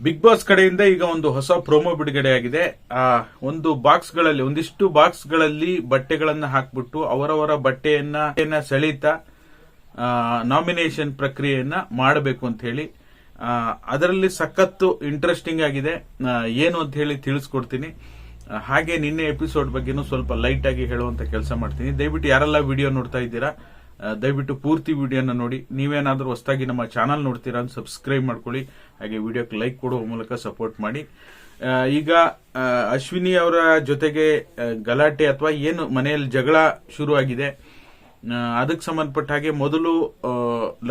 Big boss ಕಡೆಯಿಂದ ಈಗ ಒಂದು ಹೊಸ ಪ್ರೋಮೋ ಬಿಡುಗಡೆ ಆಗಿದೆ ಆ, ಒಂದು ಬಾಕ್ಸ್ಗಳಲ್ಲಿ ಒಂದಿಷ್ಟು ಬಾಕ್ಸ್ಗಳಲ್ಲಿ ಬಟ್ಟೆಗಳನ್ನ ಹಾಕ್ಬಿಟ್ಟು ಅವರವರ ಬಟ್ಟೆಯನ್ನ ಸೆಳೀತ ನಾಮಿನೇಷನ್ ಪ್ರಕ್ರಿಯೆಯನ್ನ ಮಾಡಬೇಕು ಅಂತ ಹೇಳಿ ಅದರಲ್ಲಿ ಸಖತ್ತು ಇಂಟ್ರೆಸ್ಟಿಂಗ್ ಆಗಿದೆ. ಏನು ಅಂತ ಹೇಳಿ ತಿಳಿಸ್ಕೊಡ್ತೀನಿ. ಹಾಗೆ ನಿನ್ನೆ ಎಪಿಸೋಡ್ ಬಗ್ಗೆನೂ ಸ್ವಲ್ಪ ಲೈಟ್ ಆಗಿ ಹೇಳುವಂತ ಕೆಲಸ ಮಾಡ್ತೀನಿ. ದಯವಿಟ್ಟು ಯಾರೆಲ್ಲ ವಿಡಿಯೋ ನೋಡ್ತಾ ಇದ್ದೀರಾ ದಯವಿಟ್ಟು ಪೂರ್ತಿ ವಿಡಿಯೋನ ನೋಡಿ. ನೀವೇನಾದ್ರೂ ಹೊಸದಾಗಿ ನಮ್ಮ ಚಾನಲ್ ನೋಡ್ತೀರಾ ಅಂತ ಸಬ್ಸ್ಕ್ರೈಬ್ ಮಾಡ್ಕೊಳ್ಳಿ. ಹಾಗೆ ವಿಡಿಯೋಕ್ಕೆ ಲೈಕ್ ಕೊಡುವ ಮೂಲಕ ಸಪೋರ್ಟ್ ಮಾಡಿ. ಈಗ ಅಶ್ವಿನಿ ಅವರ ಜೊತೆಗೆ ಗಲಾಟೆ ಅಥವಾ ಏನು ಮನೆಯಲ್ಲಿ ಜಗಳ ಶುರುವಾಗಿದೆ. ಅದಕ್ಕೆ ಸಂಬಂಧಪಟ್ಟ ಹಾಗೆ ಮೊದಲು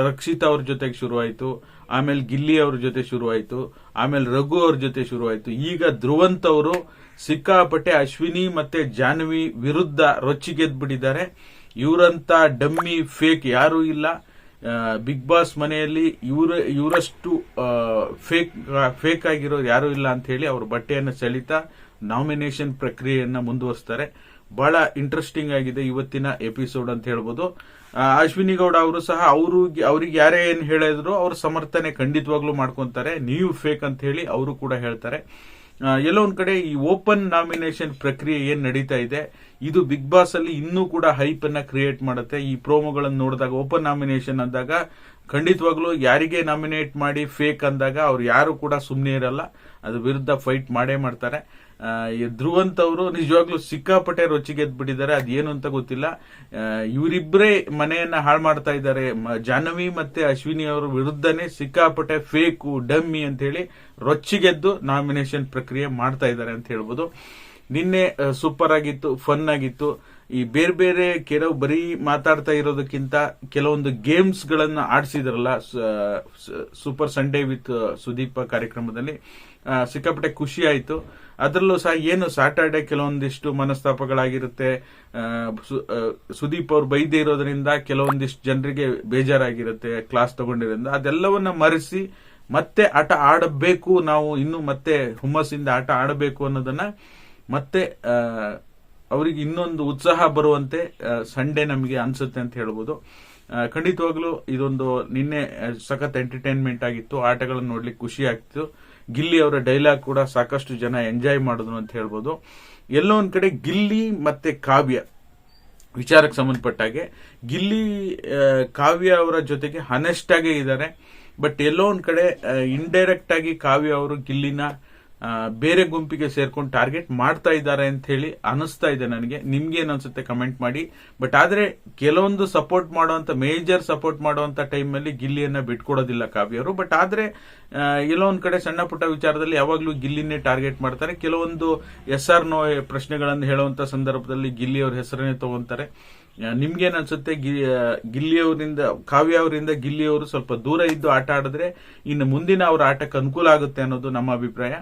ರಕ್ಷಿತ್ ಅವ್ರ ಜೊತೆಗೆ ಶುರುವಾಯಿತು. ಆಮೇಲೆ ಗಿಲ್ಲಿ ಅವ್ರ ಜೊತೆ ಶುರುವಾಯಿತು. ಆಮೇಲೆ ರಘು ಅವ್ರ ಜೊತೆ ಶುರುವಾಯಿತು. ಈಗ ಧ್ರುವಂತ್ ಅವರು ಸಿಕ್ಕಾಪಟ್ಟೆ ಅಶ್ವಿನಿ ಮತ್ತೆ ಜಾನ್ವಿ ವಿರುದ್ಧ ರೊಚ್ಚಿಗೆದ್ಬಿಟ್ಟಿದ್ದಾರೆ. ಇವರಂತ ಡಮ್ಮಿ ಫೇಕ್ ಯಾರೂ ಇಲ್ಲ. ಬಿಗ್ ಬಾಸ್ ಮನೆಯಲ್ಲಿ ಇವರ, ಇವರಷ್ಟು ಫೇಕ್ ಫೇಕ್ ಆಗಿರೋರು ಯಾರೂ ಇಲ್ಲ ಅಂತ ಹೇಳಿ ಅವ್ರ ಬಟ್ಟೆಯನ್ನು ಸೆಳಿತಾ ನಾಮಿನೇಷನ್ ಪ್ರಕ್ರಿಯೆಯನ್ನು ಮುಂದುವರಿಸ್ತಾರೆ. ಬಹಳ ಇಂಟ್ರೆಸ್ಟಿಂಗ್ ಆಗಿದೆ ಇವತ್ತಿನ ಎಪಿಸೋಡ್ ಅಂತ ಹೇಳ್ಬೋದು. ಅಶ್ವಿನಿ ಗೌಡ ಅವರು ಸಹ ಅವರು ಅವ್ರಿಗೆ ಯಾರೇ ಏನು ಹೇಳಿದ್ರು ಅವ್ರ ಸಮರ್ಥನೆ ಖಂಡಿತವಾಗ್ಲೂ ಮಾಡ್ಕೊಂತಾರೆ. ನೀವು ಫೇಕ್ ಅಂತ ಹೇಳಿ ಅವರು ಕೂಡ ಹೇಳ್ತಾರೆ. ಎಲ್ಲೋ ಒಂದ್ ಕಡೆ ಈ ಓಪನ್ ನಾಮಿನೇಷನ್ ಪ್ರಕ್ರಿಯೆ ಏನ್ ನಡೀತಾ ಇದೆ, ಇದು ಬಿಗ್ ಬಾಸ್ ಅಲ್ಲಿ ಇನ್ನೂ ಕೂಡ ಹೈಪ್ ಅನ್ನ ಕ್ರಿಯೇಟ್ ಮಾಡುತ್ತೆ. ಈ ಪ್ರೋಮೋಗಳನ್ನು ನೋಡಿದಾಗ ಓಪನ್ ನಾಮಿನೇಷನ್ ಅಂದಾಗ ಖಂಡಿತವಾಗ್ಲೂ ಯಾರಿಗೆ ನಾಮಿನೇಟ್ ಮಾಡಿ ಫೇಕ್ ಅಂದಾಗ ಅವ್ರು ಯಾರು ಕೂಡ ಸುಮ್ಮನೆ ಇರಲ್ಲ. ಅದ್ರ ವಿರುದ್ಧ ಫೈಟ್ ಮಾಡೇ ಮಾಡ್ತಾರೆ. ಧ್ರುವಂತವರು ನಿಜವಾಗ್ಲೂ ಸಿಕ್ಕಾಪಟ್ಟೆ ರೊಚ್ಚಿಗೆದ್ಬಿಟ್ಟಿದ್ದಾರೆ ಅದೇನು ಅಂತ ಗೊತ್ತಿಲ್ಲ. ಇವರಿಬ್ಬರೇ ಮನೆಯನ್ನ ಹಾಳು ಮಾಡ್ತಾ ಇದ್ದಾರೆ. ಜಾಹ್ನವಿ ಮತ್ತೆ ಅಶ್ವಿನಿ ಅವರ ವಿರುದ್ಧನೇ ಸಿಕ್ಕಾಪಟ್ಟೆ ಫೇಕು ಡಮ್ಮಿ ಅಂತ ಹೇಳಿ ರೊಚ್ಚಿಗೆದ್ದು ನಾಮಿನೇಷನ್ ಪ್ರಕ್ರಿಯೆ ಮಾಡ್ತಾ ಇದ್ದಾರೆ ಅಂತ ಹೇಳ್ಬೋದು. ನಿನ್ನೆ ಸೂಪರ್ ಆಗಿತ್ತು ಫನ್ ಆಗಿತ್ತು. ಈ ಬೇರೆ ಬೇರೆ ಕೆಲವು ಬರೀ ಮಾತಾಡ್ತಾ ಇರೋದಕ್ಕಿಂತ ಕೆಲವೊಂದು ಗೇಮ್ಸ್ ಗಳನ್ನ ಆಡಿಸಿದ್ರಲ್ಲ ಸೂಪರ್ ಸಂಡೇ ವಿತ್ ಸುದೀಪ ಕಾರ್ಯಕ್ರಮದಲ್ಲಿ ಸಿಕ್ಕಾಪಟ್ಟೆ ಖುಷಿ ಆಯ್ತು. ಅದರಲ್ಲೂ ಸಹ ಏನು ಸಾಟರ್ಡೆ ಕೆಲವೊಂದಿಷ್ಟು ಮನಸ್ತಾಪಗಳಾಗಿರುತ್ತೆ ಸುದೀಪ್ ಅವ್ರು ಬೈದೇ ಇರೋದ್ರಿಂದ ಕೆಲವೊಂದಿಷ್ಟು ಜನರಿಗೆ ಬೇಜಾರಾಗಿರುತ್ತೆ ಕ್ಲಾಸ್ ತಗೊಂಡಿರೋದ್ರಿಂದ. ಅದೆಲ್ಲವನ್ನ ಮರೆಸಿ ಮತ್ತೆ ಆಟ ಆಡಬೇಕು, ನಾವು ಇನ್ನು ಮತ್ತೆ ಹುಮ್ಮಸ್ಸಿಂದ ಆಟ ಆಡಬೇಕು ಅನ್ನೋದನ್ನ ಮತ್ತೆ ಅವರಿಗೆ ಇನ್ನೊಂದು ಉತ್ಸಾಹ ಬರುವಂತೆ ಸಂಡೇ ನಮಗೆ ಅನ್ಸುತ್ತೆ ಅಂತ ಹೇಳ್ಬೋದು. ಖಂಡಿತವಾಗಲೂ ಇದೊಂದು ನಿನ್ನೆ ಸಖತ್ ಎಂಟರ್ಟೈನ್ಮೆಂಟ್ ಆಗಿತ್ತು. ಆಟಗಳನ್ನು ನೋಡ್ಲಿಕ್ಕೆ ಖುಷಿ ಆಗ್ತಿತ್ತು. ಗಿಲ್ಲಿ ಅವರ ಡೈಲಾಗ್ ಕೂಡ ಸಾಕಷ್ಟು ಜನ ಎಂಜಾಯ್ ಮಾಡಿದ್ರು ಅಂತ ಹೇಳ್ಬೋದು. ಎಲ್ಲೋ ಒಂದ್ ಕಡೆ ಗಿಲ್ಲಿ ಮತ್ತೆ ಕಾವ್ಯ ವಿಚಾರಕ್ಕೆ ಸಂಬಂಧಪಟ್ಟಾಗೆ ಗಿಲ್ಲಿ ಕಾವ್ಯ ಅವರ ಜೊತೆಗೆ ಹನೆಸ್ಟ್ ಆಗೇ ಇದ್ದಾರೆ. ಬಟ್ ಎಲ್ಲೋ ಒಂದ್ ಕಡೆ ಇಂಡೈರೆಕ್ಟ್ ಆಗಿ ಕಾವ್ಯ ಅವರು ಗಿಲ್ಲಿನ ಬೇರೆ ಗುಂಪಿಗೆ ಸೇರ್ಕೊಂಡು ಟಾರ್ಗೆಟ್ ಮಾಡ್ತಾ ಇದ್ದಾರೆ ಅಂತ ಹೇಳಿ ಅನಿಸ್ತಾ ಇದೆ ನನಗೆ. ನಿಮ್ಗೆ ಏನ್ ಅನ್ಸುತ್ತೆ ಕಮೆಂಟ್ ಮಾಡಿ. ಬಟ್ ಆದ್ರೆ ಕೆಲವೊಂದು ಸಪೋರ್ಟ್ ಮಾಡುವಂತ, ಮೇಜರ್ ಸಪೋರ್ಟ್ ಮಾಡುವಂತ ಟೈಮ್ ಅಲ್ಲಿ ಗಿಲ್ಲಿಯನ್ನ ಬಿಟ್ಕೊಡೋದಿಲ್ಲ ಕಾವ್ಯ ಅವರು ಬಟ್ ಆದ್ರೆ ಎಲ್ಲೋ ಒಂದ್ ಕಡೆ ಸಣ್ಣ ಪುಟ್ಟ ವಿಚಾರದಲ್ಲಿ ಯಾವಾಗ್ಲೂ ಗಿಲ್ಲಿನೇ ಟಾರ್ಗೆಟ್ ಮಾಡ್ತಾರೆ. ಕೆಲವೊಂದು ಎಸ್ ಆರ್ ನೋ ಪ್ರಶ್ನೆಗಳನ್ನು ಹೇಳುವಂತ ಸಂದರ್ಭದಲ್ಲಿ ಗಿಲ್ಲಿ ಅವ್ರ ಹೆಸರನ್ನೇ ತಗೊಂತಾರೆ. ನಿಮ್ಗೇನ್ ಅನ್ಸುತ್ತೆ? ಗಿಲ್ಲಿಯವರಿಂದ, ಕಾವ್ಯ ಅವರಿಂದ ಗಿಲ್ಲಿ ಅವರು ಸ್ವಲ್ಪ ದೂರ ಇದ್ದು ಆಟ ಆಡಿದ್ರೆ ಇನ್ನು ಮುಂದಿನ ಅವರ ಆಟಕ್ಕೆ ಅನುಕೂಲ ಆಗುತ್ತೆ ಅನ್ನೋದು ನಮ್ಮ ಅಭಿಪ್ರಾಯ.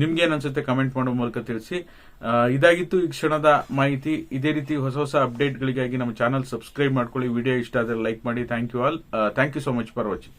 ನಿಮ್ಗೇನ್ ಅನ್ಸುತ್ತೆ ಕಮೆಂಟ್ ಮಾಡೋ ಮೂಲಕ ತಿಳಿಸಿ. ಇದಾಗಿತ್ತು ಈ ಕ್ಷಣದ ಮಾಹಿತಿ. ಇದೇ ರೀತಿ ಹೊಸ ಹೊಸ ಅಪ್ಡೇಟ್ಗಳಿಗಾಗಿ ನಮ್ಮ ಚಾನಲ್ ಸಬ್ಸ್ಕ್ರೈಬ್ ಮಾಡ್ಕೊಳ್ಳಿ. ವಿಡಿಯೋ ಇಷ್ಟ ಆದರೆ ಲೈಕ್ ಮಾಡಿ. Thank you all. Thank you so much for watching.